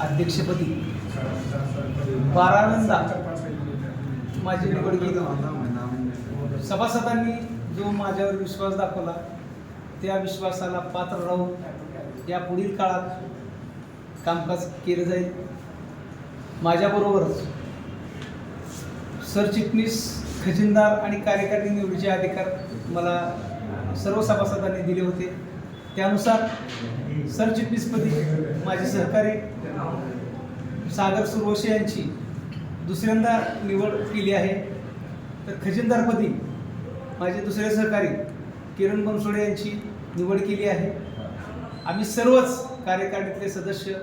अध्यक्षपदी. बाराव्यांदा माझी निवड केली सभासदांनी जो माझ्यावर विश्वास दाखवला त्या विश्वासाला पात्र राहून या पुढील काळात कामकाज केलं जाईल. माझ्याबरोबरच सरचिटणीस खजिनदार आणि कार्यकारी निवडीचे अधिकार मला सर्व सभासदांनी दिले होते. त्यानुसार सरचिटणीसपदी माझे सहकारी सागर सुरवशे यांची दुसऱ्यांदा निवड केली आहे. तर खजिनदारपदी माझे दुसरे सहकारी किरण बनसोडे यांची निवड केली आहे. आम्ही सर्वच कार्यकारिणीतले सदस्य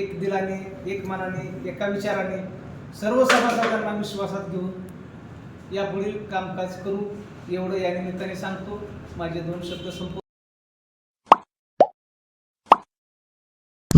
एक दिलाने एक मनाने एका विचाराने सर्व सभासदांना विश्वासात घेऊन यापुढील कामकाज करू. एवढं या निमित्ताने सांगतो. माझे दोन शब्द संपवतो.